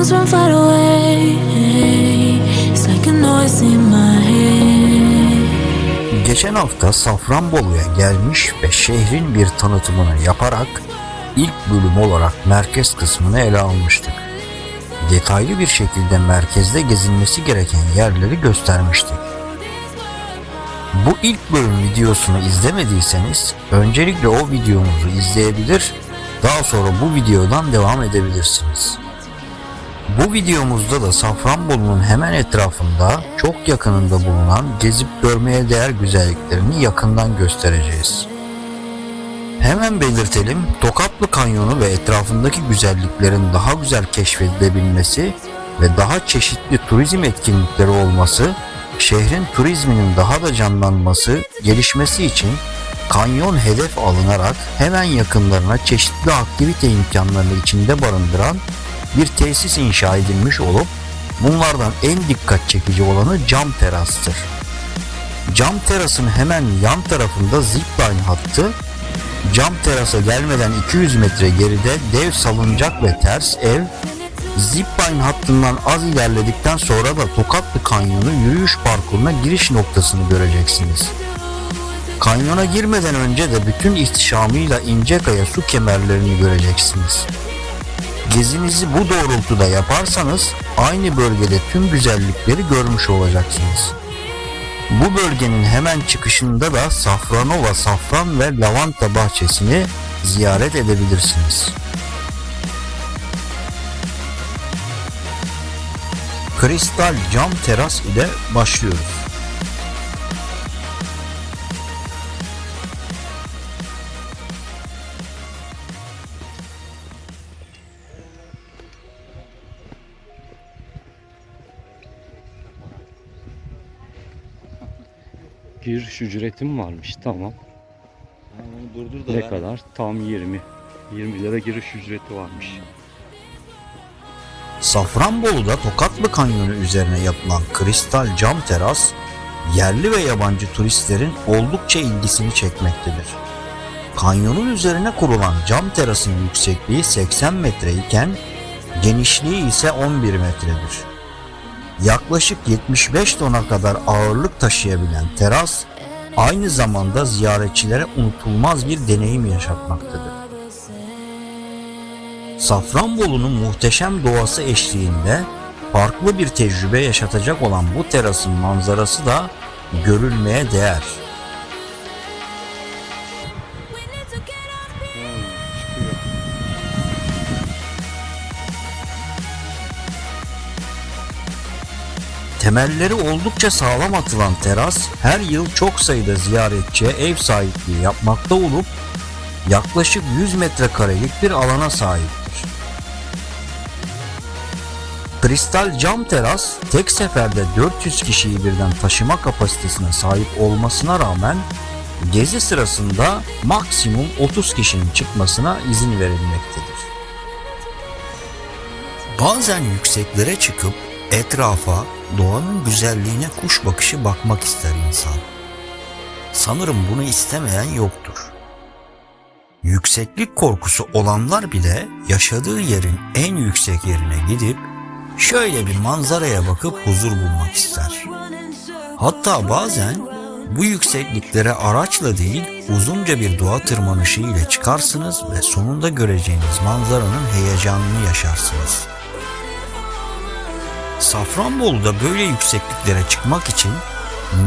comes from far away. It's like a noise in my head. Geçen hafta Safranbolu'ya gelmiş ve şehrin bir tanıtımını yaparak ilk bölüm olarak merkez kısmını ele almıştık. Detaylı bir şekilde merkezde gezilmesi gereken yerleri göstermiştik. Bu ilk bölüm videosunu izlemediyseniz öncelikle o videomuzu izleyebilir, daha sonra bu videodan devam edebilirsiniz. Bu videomuzda da Safranbolu'nun hemen etrafında çok yakınında bulunan gezip görmeye değer güzelliklerini yakından göstereceğiz. Hemen belirtelim Tokatlı Kanyonu ve etrafındaki güzelliklerin daha güzel keşfedilebilmesi ve daha çeşitli turizm etkinlikleri olması, şehrin turizminin daha da canlanması, gelişmesi için kanyon hedef alınarak hemen yakınlarına çeşitli aktivite imkanlarını içinde barındıran bir tesis inşa edilmiş olup bunlardan en dikkat çekici olanı cam terastır. Cam terasın hemen yan tarafında zipline hattı, cam terasa gelmeden 200 metre geride dev salıncak ve ters ev, zipline hattından az ilerledikten sonra da Tokatlı Kanyonu yürüyüş parkuruna giriş noktasını göreceksiniz. Kanyona girmeden önce de bütün ihtişamıyla İncekaya su kemerlerini göreceksiniz. Gezinizi bu doğrultuda yaparsanız aynı bölgede tüm güzellikleri görmüş olacaksınız. Bu bölgenin hemen çıkışında da Safranova safran ve lavanta bahçesini ziyaret edebilirsiniz. Kristal cam teras ile başlıyoruz. Giriş ücretim varmış tamam. Durdur da Ne ben- kadar? Tam 20. 20 lira giriş ücreti varmış. Safranbolu'da Tokatlı Kanyonu üzerine yapılan kristal cam teras yerli ve yabancı turistlerin oldukça ilgisini çekmektedir. Kanyonun üzerine kurulan cam terasın yüksekliği 80 metre iken genişliği ise 11 metredir. Yaklaşık 75 tona kadar ağırlık taşıyabilen teras aynı zamanda ziyaretçilere unutulmaz bir deneyim yaşatmaktadır. Safranbolu'nun muhteşem doğası eşliğinde farklı bir tecrübe yaşatacak olan bu terasın manzarası da görülmeye değer. Temelleri oldukça sağlam atılan teras her yıl çok sayıda ziyaretçiye ev sahipliği yapmakta olup yaklaşık 100 metrekarelik bir alana sahiptir. Kristal cam teras tek seferde 400 kişiyi birden taşıma kapasitesine sahip olmasına rağmen gezi sırasında maksimum 30 kişinin çıkmasına izin verilmektedir. Bazen yükseklere çıkıp etrafa, doğanın güzelliğine kuş bakışı bakmak ister insan. Sanırım bunu istemeyen yoktur. Yükseklik korkusu olanlar bile yaşadığı yerin en yüksek yerine gidip şöyle bir manzaraya bakıp huzur bulmak ister. Hatta bazen bu yüksekliklere araçla değil uzunca bir doğa tırmanışı ile çıkarsınız ve sonunda göreceğiniz manzaranın heyecanını yaşarsınız. Safranbolu'da böyle yüksekliklere çıkmak için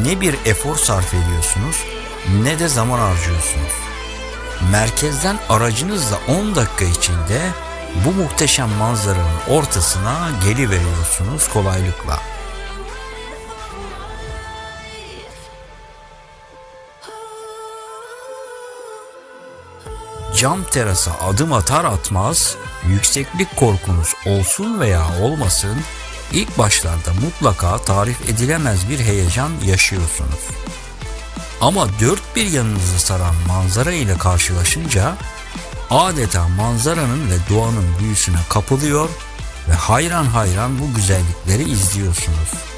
ne bir efor sarf ediyorsunuz ne de zaman harcıyorsunuz. Merkezden aracınızla 10 dakika içinde bu muhteşem manzaranın ortasına geliveriyorsunuz kolaylıkla. Cam terasa adım atar atmaz yükseklik korkunuz olsun veya olmasın ilk başlarda mutlaka tarif edilemez bir heyecan yaşıyorsunuz. Ama dört bir yanınızı saran manzara ile karşılaşınca adeta manzaranın ve doğanın büyüsüne kapılıyor ve hayran hayran bu güzellikleri izliyorsunuz.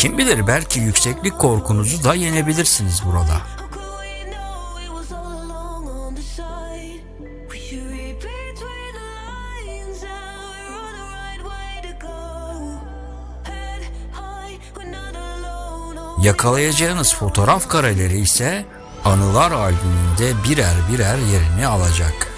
Kim bilir belki yükseklik korkunuzu da yenebilirsiniz burada. Yakalayacağınız fotoğraf kareleri ise anılar albümünde birer birer yerini alacak.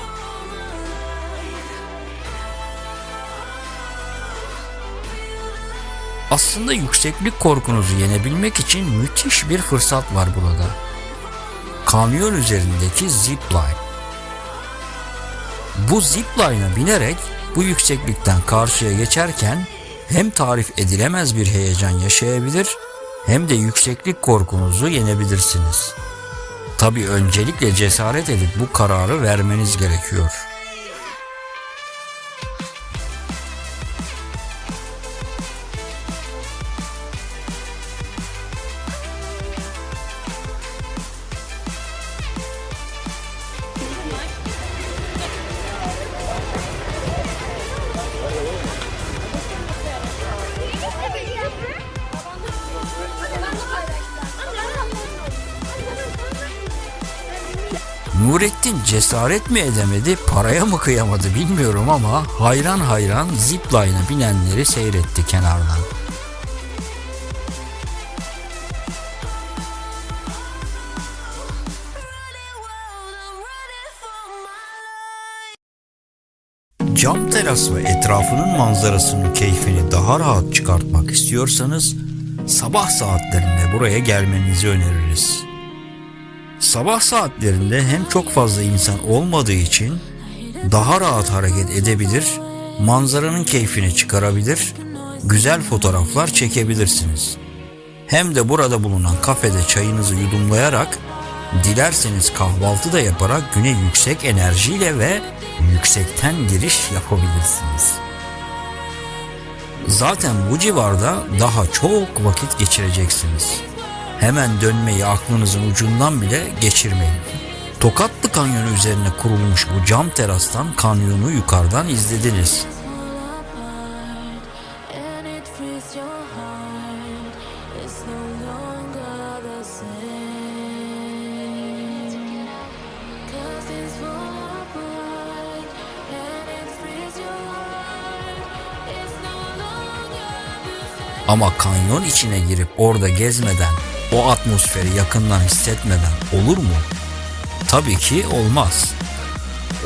Aslında yükseklik korkunuzu yenebilmek için müthiş bir fırsat var burada. Kamyon üzerindeki zipline. Bu zipline'a binerek bu yükseklikten karşıya geçerken hem tarif edilemez bir heyecan yaşayabilir hem de yükseklik korkunuzu yenebilirsiniz. Tabii öncelikle cesaret edip bu kararı vermeniz gerekiyor. Cesaret mi edemedi, paraya mı kıyamadı bilmiyorum ama hayran hayran zipline'a binenleri seyretti kenardan. Cam teras ve etrafının manzarasının keyfini daha rahat çıkartmak istiyorsanız sabah saatlerinde buraya gelmenizi öneririz. Sabah saatlerinde hem çok fazla insan olmadığı için daha rahat hareket edebilir, manzaranın keyfini çıkarabilir, güzel fotoğraflar çekebilirsiniz. Hem de burada bulunan kafede çayınızı yudumlayarak, dilerseniz kahvaltı da yaparak güne yüksek enerjiyle ve yüksekten giriş yapabilirsiniz. Zaten bu civarda daha çok vakit geçireceksiniz. Hemen dönmeyi aklınızın ucundan bile geçirmeyin. Tokatlı Kanyonu üzerine kurulmuş bu cam terastan kanyonu yukarıdan izlediniz. Ama kanyon içine girip orada gezmeden, o atmosferi yakından hissetmeden olur mu? Tabii ki olmaz.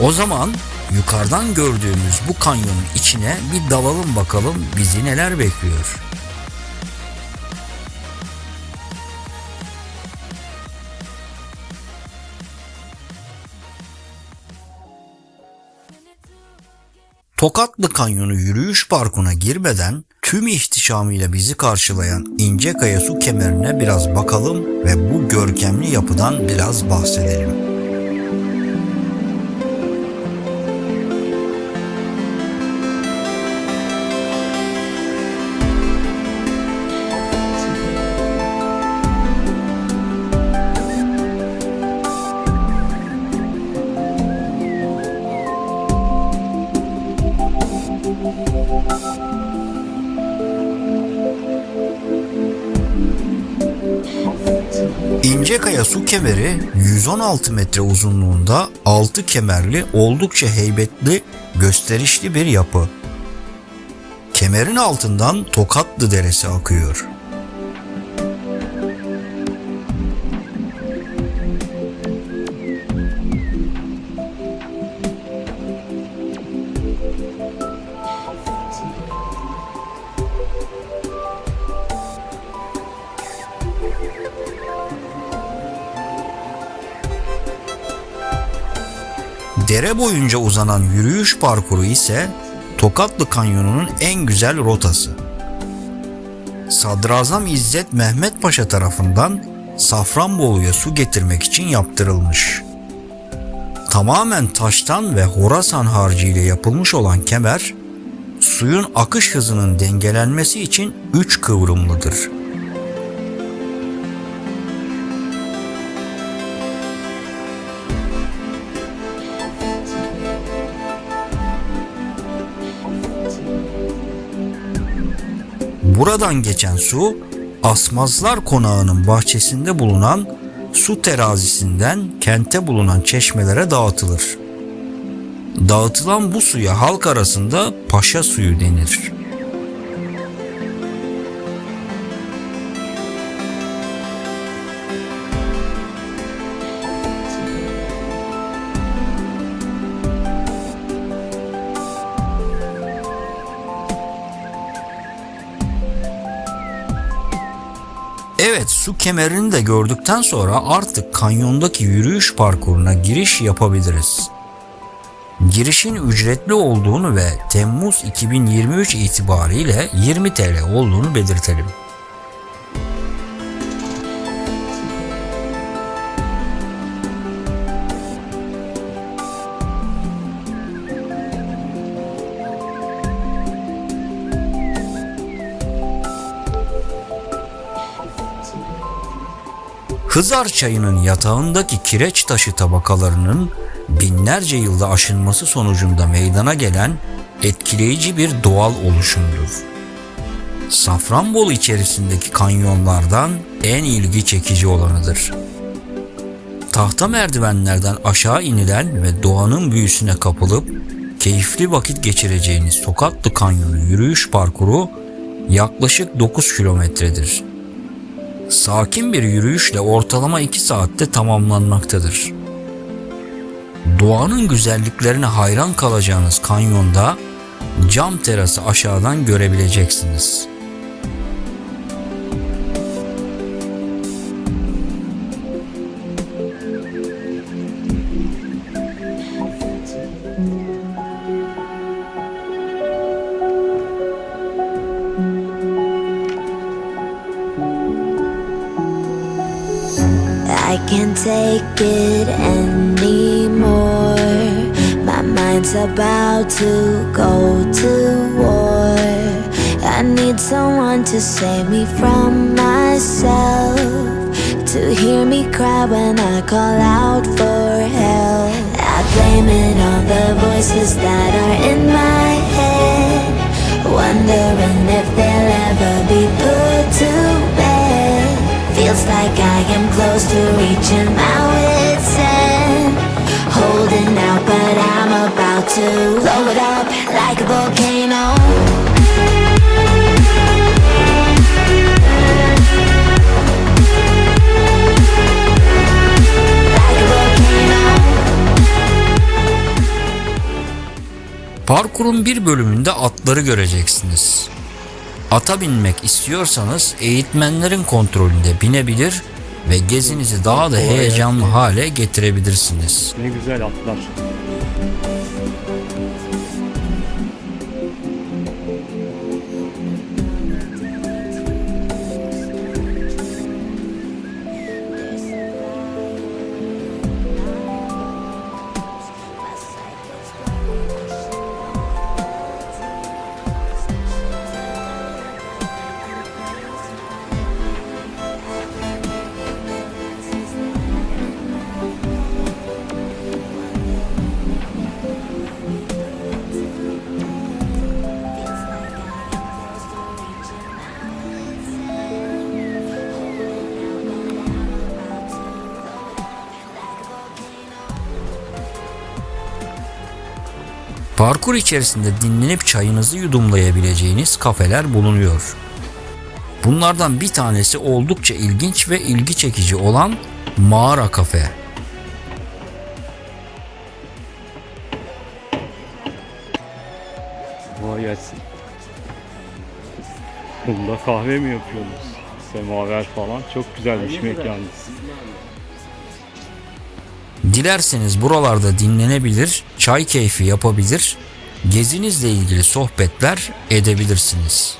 O zaman yukarıdan gördüğümüz bu kanyonun içine bir dalalım bakalım bizi neler bekliyor. Tokatlı Kanyonu yürüyüş parkuna girmeden tüm ihtişamıyla bizi karşılayan İncekaya su kemerine biraz bakalım ve bu görkemli yapıdan biraz bahsedelim. İncekaya su kemeri 116 metre uzunluğunda 6 kemerli oldukça heybetli gösterişli bir yapı. Kemerin altından Tokatlı Deresi akıyor. Dere boyunca uzanan yürüyüş parkuru ise Tokatlı Kanyonu'nun en güzel rotası. Sadrazam İzzet Mehmet Paşa tarafından Safranbolu'ya su getirmek için yaptırılmış. Tamamen taştan ve Horasan harcı ile yapılmış olan kemer, suyun akış hızının dengelenmesi için üç kıvrımlıdır. Buradan geçen su Asmazlar Konağı'nın bahçesinde bulunan su terazisinden kente bulunan çeşmelere dağıtılır. Dağıtılan bu suya halk arasında paşa suyu denir. Su kemerini de gördükten sonra artık kanyondaki yürüyüş parkuruna giriş yapabiliriz. Girişin ücretli olduğunu ve Temmuz 2023 itibariyle 20 TL olduğunu belirtelim. Hızar çayının yatağındaki kireç taşı tabakalarının binlerce yılda aşınması sonucunda meydana gelen etkileyici bir doğal oluşumdur. Safranbolu içerisindeki kanyonlardan en ilgi çekici olanıdır. Tahta merdivenlerden aşağı inilen ve doğanın büyüsüne kapılıp keyifli vakit geçireceğiniz Tokatlı Kanyonu yürüyüş parkuru yaklaşık 9 kilometredir sakin bir yürüyüşle ortalama 2 saatte tamamlanmaktadır. Doğanın güzelliklerine hayran kalacağınız kanyonda cam terası aşağıdan görebileceksiniz. Take it anymore. My mind's about to go to war. I need someone to save me from myself. To hear me cry when I call out for help. I blame it on the voices that are in my head. Wondering if they'll ever be put to. Feels like I am close to reaching my wit's end. Holding out, but I'm about to blow it up like a volcano. Parkurun bir bölümünde atları göreceksiniz. Ata binmek istiyorsanız eğitmenlerin kontrolünde binebilir ve gezinizi daha da heyecanlı hale getirebilirsiniz. Ne güzel atlar. Parkur içerisinde dinlenip çayınızı yudumlayabileceğiniz kafeler bulunuyor. Bunlardan bir tanesi oldukça ilginç ve ilgi çekici olan Mağara Kafe. Kolay gelsin. Bunda kahve mi yapıyorsunuz? Semaver falan. Çok güzelmiş mekanınız. Dilerseniz buralarda dinlenebilir, çay keyfi yapabilir, gezinizle ilgili sohbetler edebilirsiniz.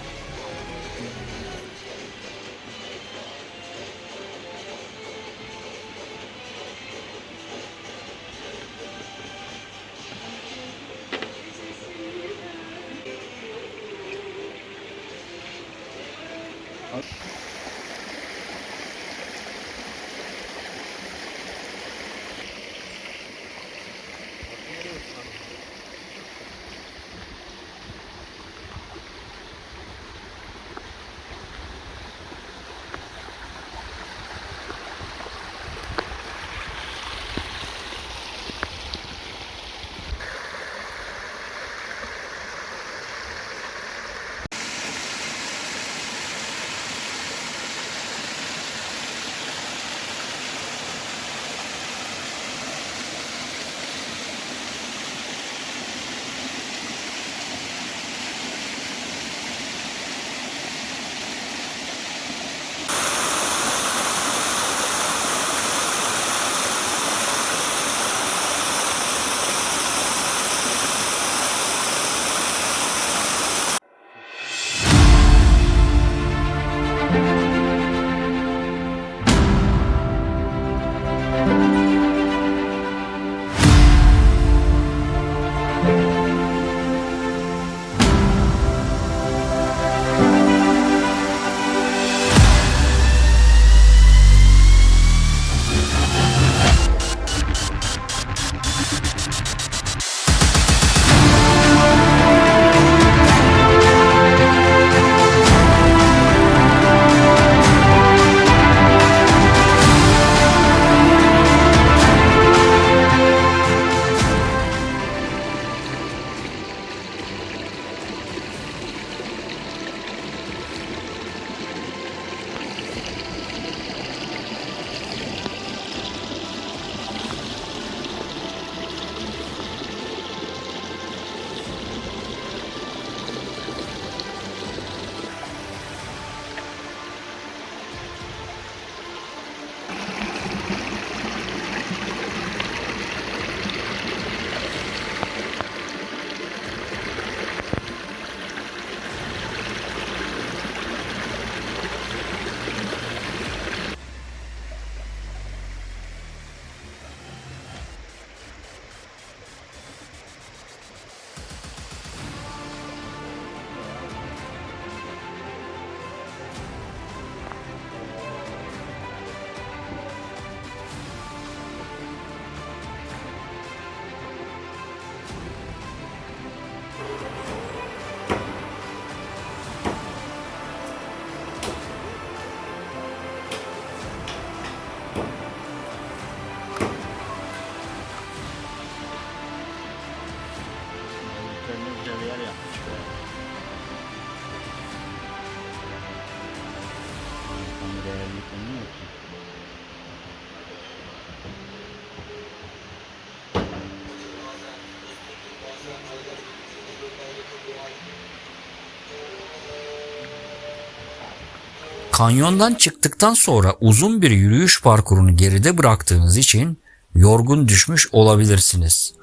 Kanyondan çıktıktan sonra uzun bir yürüyüş parkurunu geride bıraktığınız için yorgun düşmüş olabilirsiniz.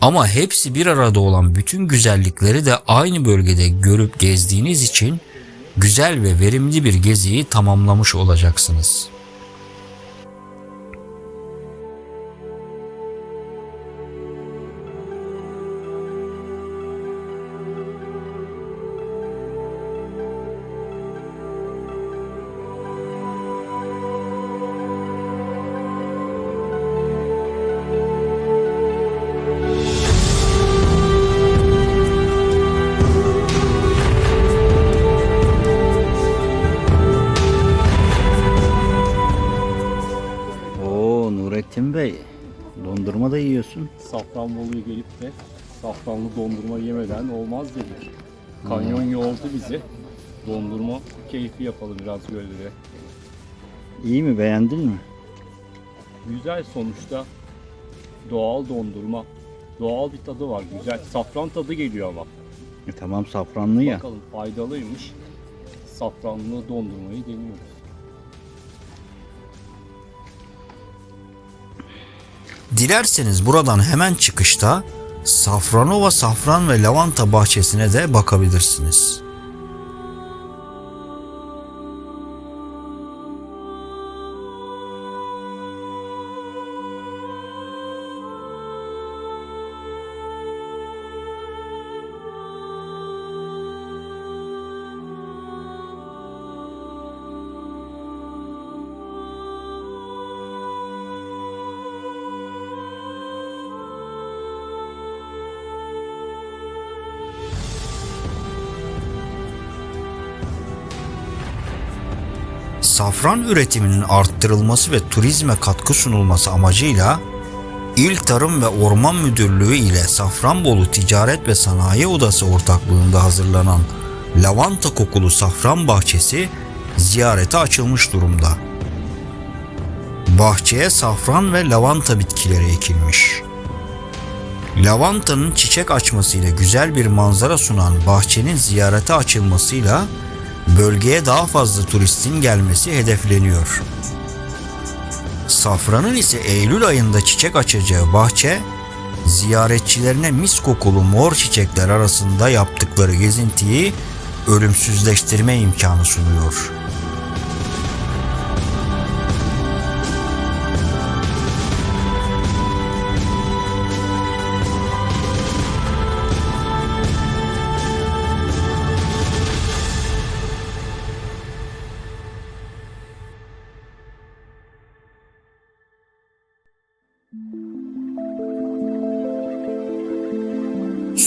Ama hepsi bir arada olan bütün güzellikleri de aynı bölgede görüp gezdiğiniz için güzel ve verimli bir geziyi tamamlamış olacaksınız. Safranbolu'ya gelip de safranlı dondurma yemeden olmaz dedi. Kanyon yordu bizi. Dondurma keyfi yapalım biraz gölde. İyi mi beğendin mi? Güzel sonuçta doğal dondurma. Doğal bir tadı var güzel. Safran tadı geliyor ama. E, tamam safranlı ya. Bakalım faydalıymış. Safranlı dondurmayı deniyoruz. Dilerseniz buradan hemen çıkışta Safranova Safran ve Lavanta bahçesine de bakabilirsiniz. Safran üretiminin arttırılması ve turizme katkı sunulması amacıyla İl Tarım ve Orman Müdürlüğü ile Safranbolu Ticaret ve Sanayi Odası ortaklığında hazırlanan lavanta kokulu safran bahçesi ziyarete açılmış durumda. Bahçeye safran ve lavanta bitkileri ekilmiş. Lavantanın çiçek açmasıyla güzel bir manzara sunan bahçenin ziyarete açılmasıyla bölgeye daha fazla turistin gelmesi hedefleniyor. Safranın ise Eylül ayında çiçek açacağı bahçe, ziyaretçilerine mis kokulu mor çiçekler arasında yaptıkları gezintiyi ölümsüzleştirme imkanı sunuyor.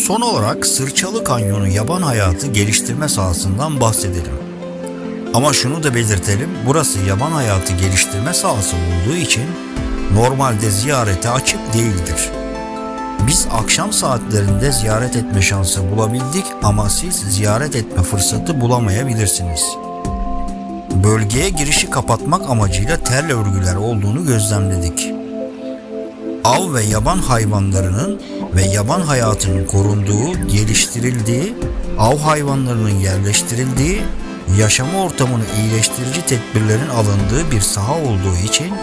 Son olarak Sırçalı Kanyonu yaban hayatı geliştirme sahasından bahsedelim. Ama şunu da belirtelim, burası yaban hayatı geliştirme sahası olduğu için normalde ziyarete açık değildir. Biz akşam saatlerinde ziyaret etme şansı bulabildik ama siz ziyaret etme fırsatı bulamayabilirsiniz. Bölgeye girişi kapatmak amacıyla tel örgüler olduğunu gözlemledik av ve yaban hayvanlarının ve yaban hayatının korunduğu, geliştirildiği, av hayvanlarının yerleştirildiği, yaşama ortamını iyileştirici tedbirlerin alındığı bir saha olduğu için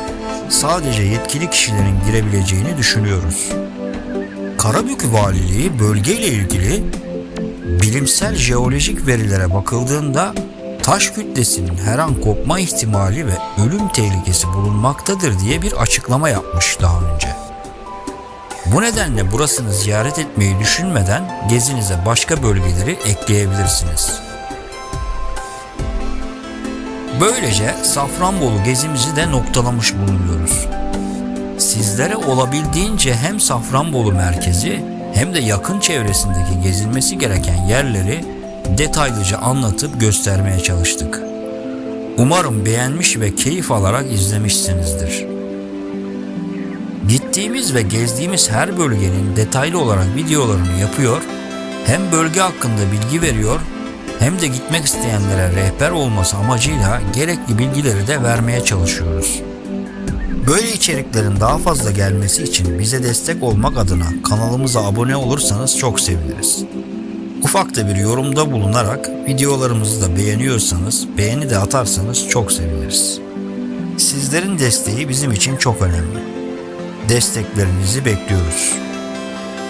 sadece yetkili kişilerin girebileceğini düşünüyoruz. Karabük Valiliği bölgeyle ilgili bilimsel jeolojik verilere bakıldığında taş kütlesinin her an kopma ihtimali ve ölüm tehlikesi bulunmaktadır diye bir açıklama yapmış daha önce. Bu nedenle burasını ziyaret etmeyi düşünmeden gezinize başka bölgeleri ekleyebilirsiniz. Böylece Safranbolu gezimizi de noktalamış bulunuyoruz. Sizlere olabildiğince hem Safranbolu merkezi hem de yakın çevresindeki gezilmesi gereken yerleri detaylıca anlatıp göstermeye çalıştık. Umarım beğenmiş ve keyif alarak izlemişsinizdir. Gittiğimiz ve gezdiğimiz her bölgenin detaylı olarak videolarını yapıyor, hem bölge hakkında bilgi veriyor hem de gitmek isteyenlere rehber olması amacıyla gerekli bilgileri de vermeye çalışıyoruz. Böyle içeriklerin daha fazla gelmesi için bize destek olmak adına kanalımıza abone olursanız çok seviniriz. Ufak da bir yorumda bulunarak videolarımızı da beğeniyorsanız beğeni de atarsanız çok seviniriz. Sizlerin desteği bizim için çok önemli. Desteklerinizi bekliyoruz.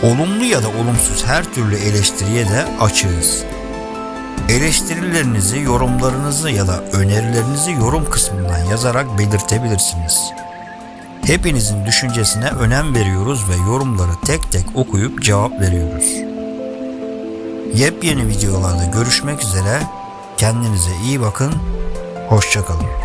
Olumlu ya da olumsuz her türlü eleştiriye de açığız. Eleştirilerinizi, yorumlarınızı ya da önerilerinizi yorum kısmından yazarak belirtebilirsiniz. Hepinizin düşüncesine önem veriyoruz ve yorumları tek tek okuyup cevap veriyoruz. Yepyeni videolarda görüşmek üzere. Kendinize iyi bakın. Hoşçakalın.